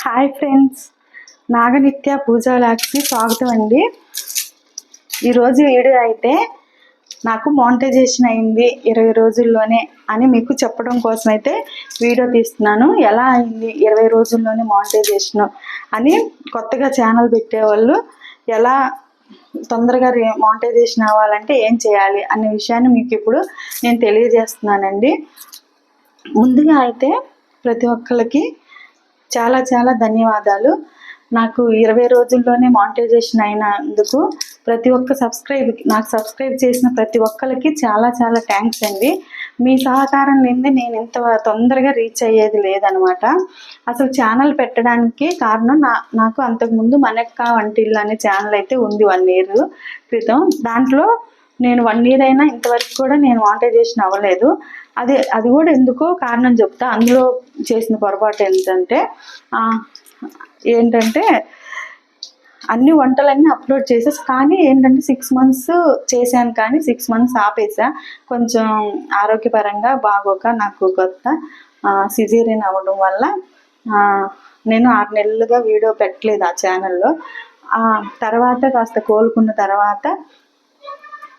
Hi friends నాగనిత్య పూజా లాక్స్కి స్వాగతం అండి. ఈరోజు వీడియో అయితే నాకు మోనిటైజేషన్ అయింది ఇరవై రోజుల్లోనే అని మీకు చెప్పడం కోసం అయితే వీడియో తీస్తున్నాను. ఎలా అయింది ఇరవై రోజుల్లోనే మోనిటైజేషన్ అని కొత్తగా ఛానల్ పెట్టేవాళ్ళు ఎలా తొందరగా మోనిటైజేషన్ అవ్వాలంటే ఏం చేయాలి అనే విషయాన్ని మీకు ఇప్పుడు నేను తెలియజేస్తున్నానండి. ముందుగా అయితే ప్రతి ఒక్కరికి చాలా చాలా ధన్యవాదాలు. నాకు ఇరవై రోజుల్లోనే మానిటైజేషన్ అయినందుకు ప్రతి ఒక్క సబ్స్క్రైబ్ నాకు సబ్స్క్రైబ్ చేసిన ప్రతి ఒక్కరికి చాలా చాలా థ్యాంక్స్ అండి. మీ సహకారం లేనిదే నేను ఇంత తొందరగా రీచ్ అయ్యేది లేదనమాట. అసలు ఛానల్ పెట్టడానికి కారణం నా నాకు అంతకుముందు మనక్క వంటిల్లు అనే ఛానల్ అయితే ఉంది వన్ ఇయర్ క్రితం. దాంట్లో నేను వన్ ఇయర్ అయినా ఇంతవరకు కూడా నేను మానిటైజేషన్ అవ్వలేదు. అది అది కూడా ఎందుకో కారణం చెప్తా. అందులో చేసిన పొరపాటు ఏంటంటే ఏంటంటే అన్ని వంటలన్నీ అప్లోడ్ చేసేసి కానీ ఏంటంటే సిక్స్ మంత్స్ చేశాను కానీ సిక్స్ మంత్స్ ఆపేసా. కొంచెం ఆరోగ్యపరంగా బాగోక నాకు కొత్త సిజేరియన్ అవ్వడం వల్ల నేను ఆరు నెలలుగా వీడియో పెట్టలేదు ఆ ఛానల్లో తర్వాత కాస్త కోలుకున్న తర్వాత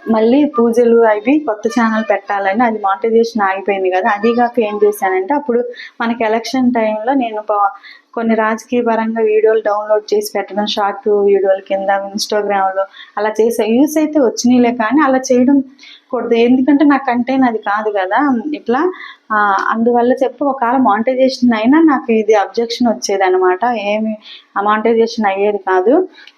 మళ్ళీ పూజలు అవి కొత్త ఛానల్ పెట్టాలని అది మానిటైజేషన్ ఆగిపోయింది కదా. అది కాక ఏం చేశానంటే అప్పుడు మనకి ఎలక్షన్ టైంలో నేను కొన్ని రాజకీయ పరంగా వీడియోలు డౌన్లోడ్ చేసి పెట్టడం షార్ట్ వీడియోల కింద ఇన్స్టాగ్రామ్లో అలా చేసే యూస్ అయితే వచ్చినాయిలే కానీ అలా చేయడం కూడదు ఎందుకంటే నా కంటెంట్ అది కాదు కదా. ఇట్లా అందువల్ల చెప్పి ఒకవేళ మానిటైజేషన్ అయినా నాకు ఇది అబ్జెక్షన్ వచ్చేది అనమాట ఏమి మానిటైజేషన్ అయ్యేది కాదు.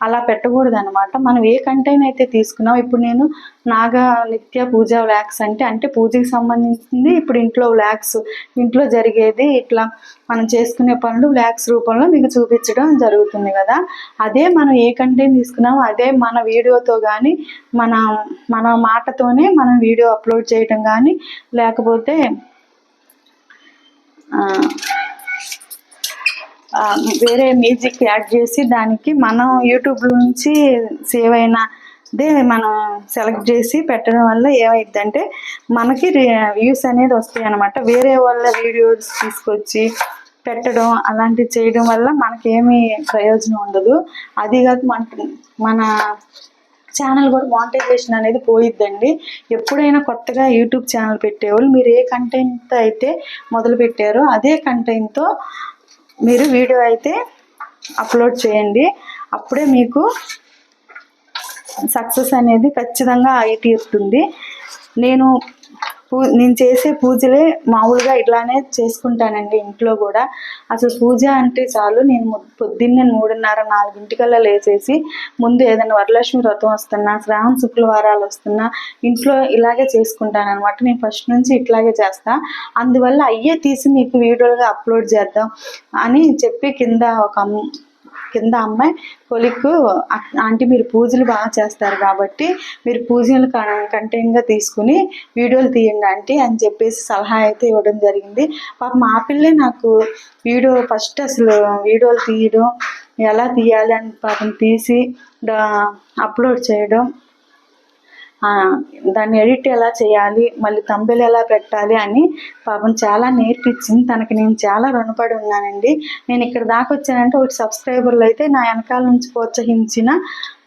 అలా పెట్టకూడదు అనమాట మనం ఏ కంటైన్ అయితే తీసుకున్నాం ఇప్పుడు నేను నాగా నిత్య పూజ వ్లాగ్స్ అంటే అంటే పూజకి సంబంధించింది ఇప్పుడు ఇంట్లో వ్లాగ్స్ ఇంట్లో జరిగేది ఇట్లా మనం చేసుకునే పనులు వ్లాగ్స్ రూపంలో మీకు చూపించడం జరుగుతుంది కదా. అదే మనం ఏ కంటెంట్ తీసుకున్నామో అదే మన వీడియోతో కానీ మన మన మాటతోనే మనం వీడియో అప్లోడ్ చేయటం కానీ లేకపోతే వేరే మ్యూజిక్ యాడ్ చేసి దానికి మనం యూట్యూబ్ నుంచి సేవ్ అయిన దే మనం సెలెక్ట్ చేసి పెట్టడం వల్ల ఏమైందంటే మనకి వ్యూస్ అనేది వస్తాయి అనమాట వేరే వాళ్ళ వీడియోస్ తీసుకొచ్చి పెట్టడం అలాంటివి చేయడం వల్ల మనకేమీ ప్రయోజనం ఉండదు. అది కాదు మన మన ఛానల్ కూడా మానిటైజేషన్ అనేది పోయిద్దండి. ఎప్పుడైనా కొత్తగా యూట్యూబ్ ఛానల్ పెట్టేవాళ్ళు మీరు ఏ కంటెంట్ అయితే మొదలు పెట్టారో అదే కంటెంట్తో మీరు వీడియో అయితే అప్లోడ్ చేయండి. అప్పుడే మీకు సక్సెస్ అనేది ఖచ్చితంగా అయి తీరుతుంది నేను పూ నేను చేసే పూజలే మామూలుగా ఇట్లానే చేసుకుంటానండి ఇంట్లో కూడా. అసలు పూజ అంటే చాలు. నేను పొద్దున్నే మూడున్నర నాలుగింటికల్లా లేచేసి ముందు ఏదైనా వరలక్ష్మి వ్రతం వస్తున్నా శ్రావణ శుక్రవారాలు వస్తున్నా ఇంట్లో ఇలాగే చేసుకుంటాను అనమాట నేను ఫస్ట్ నుంచి ఇట్లాగే చేస్తా. అందువల్ల అయ్యే తీసి మీకు వీడియోలుగా అప్లోడ్ చేద్దాం అని చెప్పి కింద ఒక కింద అమ్మాయి కొలిక్ ఆంటీ మీరు పూజలు బాగా చేస్తారు కాబట్టి మీరు పూజలు కంటెంట్గా తీసుకుని వీడియోలు తీయండి ఆంటీ అని చెప్పేసి సలహా అయితే ఇవ్వడం జరిగింది. పాప మా పిల్లే నాకు వీడియో ఫస్ట్ అసలు వీడియోలు తీయడం ఎలా తీయాలి అని పాపం తీసి అప్లోడ్ చేయడం దాన్ని ఎడిట్ ఎలా చేయాలి మళ్ళీ తంబెలు ఎలా పెట్టాలి అని పాపం చాలా నేర్పించింది. తనకి నేను చాలా రుణపడి ఉన్నానండి. నేను ఇక్కడ దాకా వచ్చానంటే ఒకటి సబ్స్క్రైబర్లు అయితే నా వెనకాల నుంచి ప్రోత్సహించిన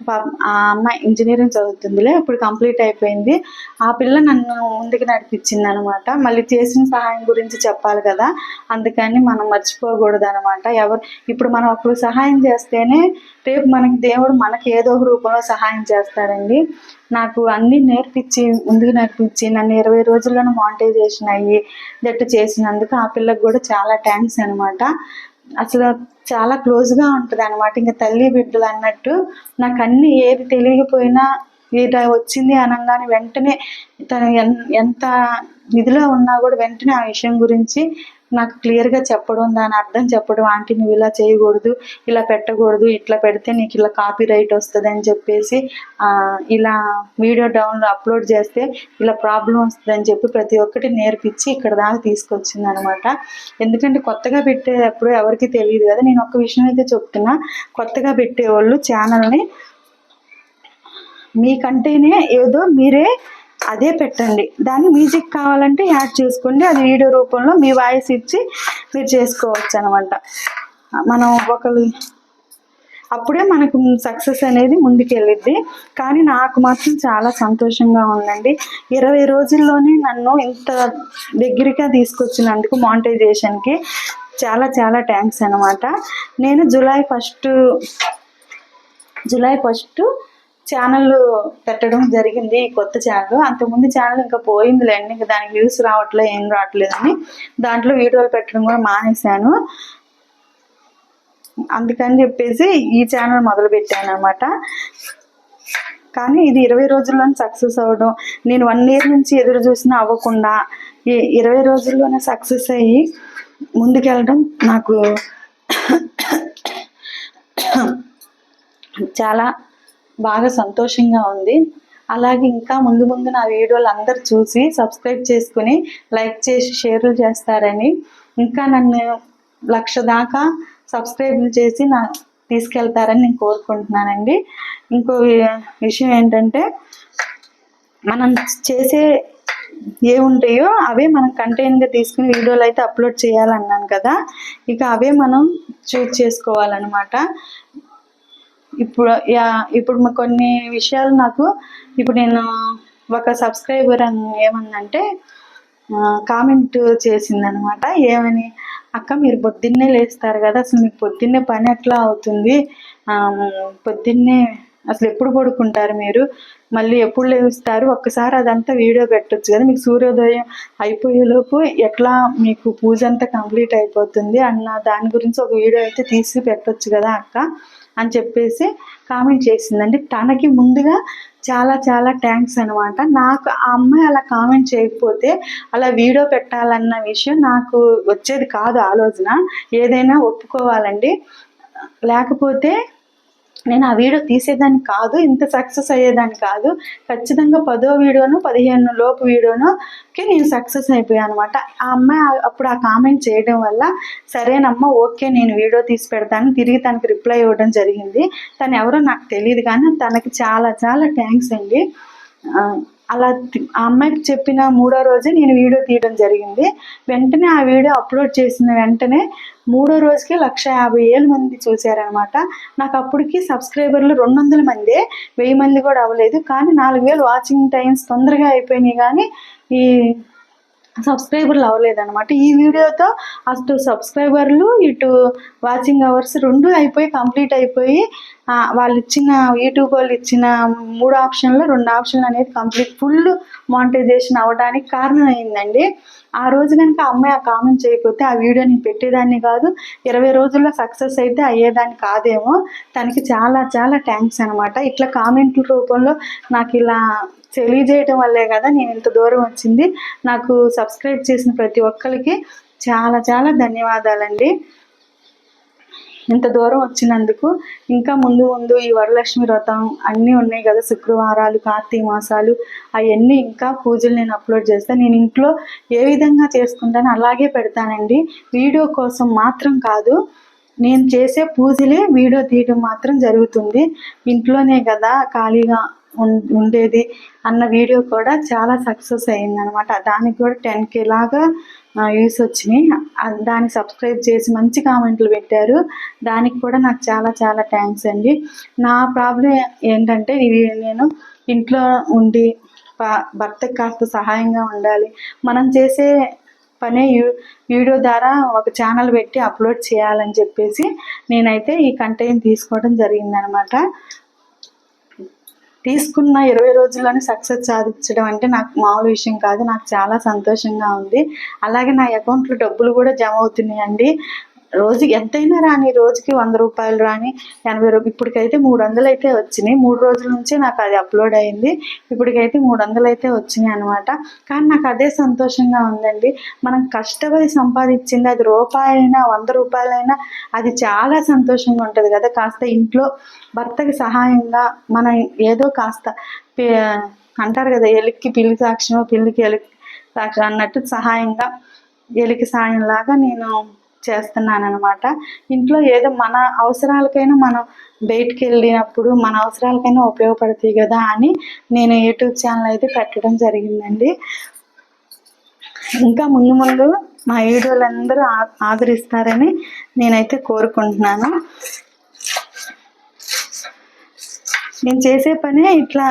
పాపం ఆ అమ్మాయి ఇంజనీరింగ్ చదువుతుందిలే ఇప్పుడు కంప్లీట్ అయిపోయింది. ఆ పిల్ల నన్ను ముందుకు నడిపించింది అనమాట మళ్ళీ చేసిన సహాయం గురించి చెప్పాలి కదా అందుకని మనం మర్చిపోకూడదు అనమాట ఎవరు ఇప్పుడు మనం ఒకరు సహాయం చేస్తేనే రేపు మనకి దేవుడు మనకి ఏదో ఒక రూపంలో సహాయం చేస్తాడండి. నాకు అన్నీ నేర్పించి ముందుకు నేర్పించి నన్ను ఇరవై రోజుల్లోనూ మానిటైజేషన్ అయ్యి దట్టు చేసినందుకు ఆ పిల్లకి కూడా చాలా థ్యాంక్స్ అనమాట అసలు చాలా క్లోజ్గా ఉంటుంది అనమాట ఇంకా తల్లి బిడ్డలు అన్నట్టు నాకు అన్ని ఏది తెలియకపోయినా ఇలా వచ్చింది అనగానే వెంటనే తను ఎన్- ఎంత నిధిలో ఉన్నా కూడా వెంటనే ఆ విషయం గురించి నాకు క్లియర్గా చెప్పడం దాని అర్థం చెప్పడం ఆంటీ నువ్వు ఇలా చేయకూడదు ఇలా పెట్టకూడదు ఇట్లా పెడితే నీకు ఇలా కాపీ రైట్ వస్తుంది అని చెప్పేసి ఇలా వీడియో డౌన్లో అప్లోడ్ చేస్తే ఇలా ప్రాబ్లం వస్తుంది అని చెప్పి ప్రతి ఒక్కటి నేర్పించి ఇక్కడ దాకా తీసుకొచ్చింది అనమాట ఎందుకంటే కొత్తగా పెట్టేటప్పుడు ఎవరికి తెలియదు కదా. నేను ఒక విషయం అయితే చెప్తున్నా. కొత్తగా పెట్టేవాళ్ళు ఛానల్ని మీకంటేనే ఏదో మీరే అదే పెట్టండి. దాని మ్యూజిక్ కావాలంటే యాడ్ చేసుకోండి. అది వీడియో రూపంలో మీ వాయిస్ ఇచ్చి మీరు చేసుకోవచ్చు అనమాట మనం ఒకరు అప్పుడే మనకు సక్సెస్ అనేది ముందుకెళ్ళిద్ది. కానీ నాకు మాత్రం చాలా సంతోషంగా ఉందండి. ఇరవై రోజుల్లోనే నన్ను ఇంత దగ్గరగా తీసుకొచ్చినందుకు మానిటైజేషన్కి చాలా చాలా థ్యాంక్స్ అనమాట. నేను July first July first channel పెట్టడం జరిగింది ఈ కొత్త ఛానల్ అంతకుముందు ఛానల్ ఇంకా పోయిందిలేండి. ఇంకా దానికి వ్యూస్ రావట్లేదు ఏం రావట్లేదని దాంట్లో వీడియోలు పెట్టడం కూడా మానేశాను. అందుకని చెప్పేసి ఈ ఛానల్ మొదలు పెట్టాను అనమాట కానీ ఇది ఇరవై రోజుల్లోనే సక్సెస్ అవ్వడం. నేను వన్ ఇయర్ నుంచి ఎదురు చూసినా అవ్వకుండా ఈ ఇరవై రోజుల్లోనే సక్సెస్ అయ్యి ముందుకెళ్ళడం నాకు చాలా బాగా సంతోషంగా ఉంది. అలాగే ఇంకా ముందు ముందు నా వీడియోలు అందరు చూసి సబ్స్క్రైబ్ చేసుకుని లైక్ చేసి షేర్లు చేస్తారని. ఇంకా నన్ను లక్ష దాకా సబ్స్క్రైబ్లు చేసి నా తీసుకెళ్తారని నేను కోరుకుంటున్నానండి. ఇంకో విషయం ఏంటంటే మనం చేసే ఏ ఉంటాయో అవే మనం కంటెంట్గా తీసుకుని వీడియోలు అయితే అప్లోడ్ చేయాలన్నాను కదా. ఇక అవే మనం చూస్ చేసుకోవాలన్నమాట. ఇప్పుడు ఇప్పుడు మా కొన్ని విషయాలు నాకు ఇప్పుడు నేను ఒక సబ్స్క్రైబర్ ఏమందంటే ఏమన్నంటే కామెంట్ చేసిందనమాట. ఏమని అక్క మీరు పొద్దున్నే లేస్తారు కదా అసలు మీకు పొద్దున్నే పని ఎట్లా అవుతుంది? పొద్దున్నే అసలు ఎప్పుడు పడుకుంటారు మీరు? మళ్ళీ ఎప్పుడు లేస్తారు? ఒక్కసారి అదంతా వీడియో పెట్టచ్చు కదా మీకు సూర్యోదయం అయిపోయేలోపు ఎట్లా మీకు పూజ అంతా కంప్లీట్ అయిపోతుంది? అన్న దాని గురించి ఒక వీడియో అయితే తీసి పెట్టచ్చు కదా అక్క. అని చెప్పేసి కామెంట్ చేసిందండి. తనకి ముందుగా చాలా చాలా థ్యాంక్స్ అనమాట నాకు ఆ అమ్మాయి అలా కామెంట్ చేయకపోతే అలా వీడియో పెట్టాలన్న విషయం నాకు వచ్చేది కాదు ఆలోచన. ఏదైనా ఒప్పుకోవాలండి. లేకపోతే నేను ఆ వీడియో తీసేదాన్ని కాదు ఇంత సక్సెస్ అయ్యేదాన్ని కాదు. ఖచ్చితంగా పదో వీడియోను పదిహేను లోపు వీడియోనుకి నేను సక్సెస్ అయిపోయాను అనమాట ఆ అమ్మాయి అప్పుడు ఆ కామెంట్ చేయడం వల్ల సరేనమ్మా ఓకే నేను వీడియో తీసి పెడతాను. తిరిగి తనకి రిప్లై ఇవ్వడం జరిగింది. తను ఎవరో నాకు తెలియదు కానీ తనకి చాలా చాలా థ్యాంక్స్ అండి. అలా ఆ అమ్మాయికి చెప్పిన మూడో రోజే నేను వీడియో తీయడం జరిగింది. వెంటనే ఆ వీడియో అప్లోడ్ చేసిన వెంటనే మూడో రోజుకి లక్ష యాభై ఏళ్ళ మంది చూశారనమాట నాకు అప్పటికి సబ్స్క్రైబర్లు రెండు వందల మందే వెయ్యి మంది కూడా అవ్వలేదు. కానీ నాలుగు వేలు వాచింగ్ టైమ్స్ తొందరగా అయిపోయినాయి కానీ ఈ సబ్స్క్రైబర్లు అవ్వలేదన్నమాట. ఈ వీడియోతో అటు సబ్స్క్రైబర్లు ఇటు వాచింగ్ అవర్స్ రెండు అయిపోయి కంప్లీట్ అయిపోయి వాళ్ళు ఇచ్చిన యూట్యూబ్ వాళ్ళు ఇచ్చిన మూడు ఆప్షన్లు రెండు ఆప్షన్లు అనేది కంప్లీట్ ఫుల్ మానిటైజేషన్ అవ్వడానికి కారణం అయిందండి ఆ రోజు కనుక ఆ అమ్మాయి ఆ కామెంట్ చేయకపోతే ఆ వీడియో నేను పెట్టేదాన్ని కాదు ఇరవై రోజుల్లో సక్సెస్ అయితే అయ్యేదాన్ని కాదేమో. తనకి చాలా చాలా థ్యాంక్స్ అనమాట ఇట్లా కామెంట్ల రూపంలో నాకు ఇలా తెలియజేయటం వల్లే కదా నేను ఇంత దూరం వచ్చింది. నాకు సబ్స్క్రైబ్ చేసిన ప్రతి ఒక్కరికి చాలా చాలా ధన్యవాదాలండి. ఇంత దూరం వచ్చినందుకు ఇంకా ముందు ముందు ఈ వరలక్ష్మి వ్రతం అన్నీ ఉన్నాయి కదా శుక్రవారాలు కార్తీక మాసాలు అవన్నీ ఇంకా పూజలు నేను అప్లోడ్ చేస్తాను నేను ఇంట్లో ఏ విధంగా చేసుకుంటాను అలాగే పెడతానండి. వీడియో కోసం మాత్రం కాదు నేను చేసే పూజలే వీడియో తీయడం మాత్రం జరుగుతుంది. ఇంట్లోనే కదా ఖాళీగా ఉం- ఉండేది అన్న వీడియో కూడా చాలా సక్సెస్ అయింది అనమాట దానికి కూడా టెన్ కే లాగా వ్యూస్ వచ్చినాయి. దాన్ని సబ్స్క్రైబ్ చేసి మంచి కామెంట్లు పెట్టారు. దానికి కూడా నాకు చాలా చాలా థ్యాంక్స్ అండి. నా ప్రాబ్లం ఏంటంటే ఇది నేను ఇంట్లో ఉండి భర్తకి కాస్త సహాయంగా ఉండాలి. మనం చేసే పనే యూ వీడియో ద్వారా ఒక ఛానల్ పెట్టి అప్లోడ్ చేయాలని చెప్పేసి నేనైతే ఈ కంటెంట్ తీసుకోవడం జరిగిందనమాట. తీసుకున్న ఇరవై రోజుల్లోనే సక్సెస్ సాధించడం అంటే నాకు మామూలు విషయం కాదు. నాకు చాలా సంతోషంగా ఉంది. అలాగే నా అకౌంట్లో డబ్బులు కూడా జమ అవుతున్నాయండి. రోజు ఎంతైనా రాని రోజుకి వంద రూపాయలు రాని ఎనభై రూపాయలు ఇప్పటికైతే మూడు వందలు అయితే వచ్చినాయి. మూడు రోజుల నుంచి నాకు అది అప్లోడ్ అయింది. ఇప్పటికైతే మూడు వందలు అయితే వచ్చినాయి అనమాట కానీ నాకు అదే సంతోషంగా ఉందండి. మనం కష్టపడి సంపాదించింది అది రూపాయలైనా వంద రూపాయలైనా అది చాలా సంతోషంగా ఉంటుంది కదా. కాస్త ఇంట్లో భర్తకి సహాయంగా మనం ఏదో కాస్త అంటారు కదా ఎలిక్కి పిల్లి సాక్ష్యం పిల్లికి ఎలుక్కి సాక్ష్యం అన్నట్టు సహాయంగా ఎలికి సాయంలాగా నేను చేస్తున్నాను అనమాట ఇంట్లో ఏదో మన అవసరాలకైనా మనం బయటికి వెళ్ళినప్పుడు మన అవసరాలకైనా ఉపయోగపడతాయి కదా అని నేను యూట్యూబ్ ఛానల్ అయితే పెట్టడం జరిగిందండి. ఇంకా ముందు ముందు మా వీడియోలందరూ ఆ- ఆదరిస్తారని నేనైతే కోరుకుంటున్నాను. నేను చేసే పనే ఇట్లా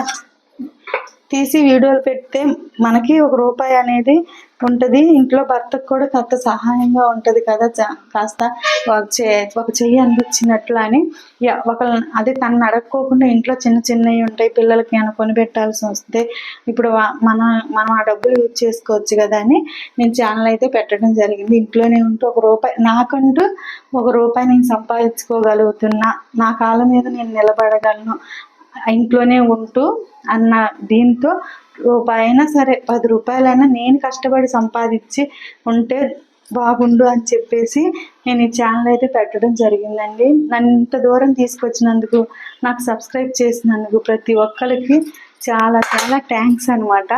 తీసి వీడియోలు పెడితే మనకి ఒక రూపాయి అనేది ఉంటుంది. ఇంట్లో భర్తకు కూడా కాస్త సహాయంగా ఉంటుంది కదా. కాస్త ఒక చే ఒక చెయ్యి అందించినట్లు అని. యా, ఒకళ్ళని అదే తనని అడగకోకుండా ఇంట్లో చిన్న చిన్నవి ఉంటాయి పిల్లలకి ఏమైనా కొని పెట్టాల్సి వస్తే ఇప్పుడు వా- మన మనం ఆ డబ్బులు యూజ్ చేసుకోవచ్చు కదా అని నేను ఛానల్ అయితే పెట్టడం జరిగింది. ఇంట్లోనే ఉంటూ ఒక రూపాయి నాకంటూ ఒక రూపాయి నేను సంపాదించుకోగలుగుతున్నా. నా కాళ్ళ మీద నేను నిలబడగలను. ఇంట్లోనే ఉంటూ అన్న దీంతో రూపాయైనా సరే పది రూపాయలైనా నేను కష్టపడి సంపాదించి ఉంటే బాగుండు అని చెప్పేసి నేను ఈ ఛానల్ అయితే పెట్టడం జరిగిందండి. నన్ను ఇంత దూరం తీసుకొచ్చినందుకు నాకు సబ్స్క్రైబ్ చేసినందుకు ప్రతి ఒక్కరికి చాలా చాలా థ్యాంక్స్ అనమాట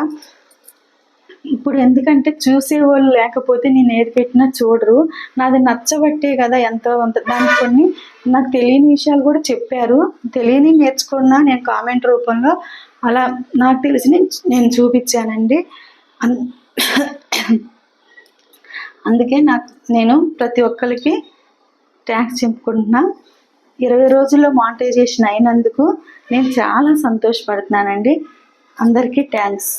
ఇప్పుడు ఎందుకంటే చూసేవాళ్ళు లేకపోతే నేను ఏది పెట్టినా చూడరు. నాది నచ్చబట్టే కదా ఎంతో అంత దానికి కొన్ని నాకు తెలియని విషయాలు కూడా చెప్పారు. తెలియని నేర్చుకున్నా నేను కామెంట్ రూపంలో అలా నాకు తెలిసి నేను చూపించానండి. అందుకే నాకు నేను ప్రతి ఒక్కరికి ట్యాక్స్ చెప్పుకుంటున్నా. ఇరవై రోజుల్లో మానిటైజేషన్ అయినందుకు నేను చాలా సంతోషపడుతున్నానండి. అందరికీ థ్యాంక్స్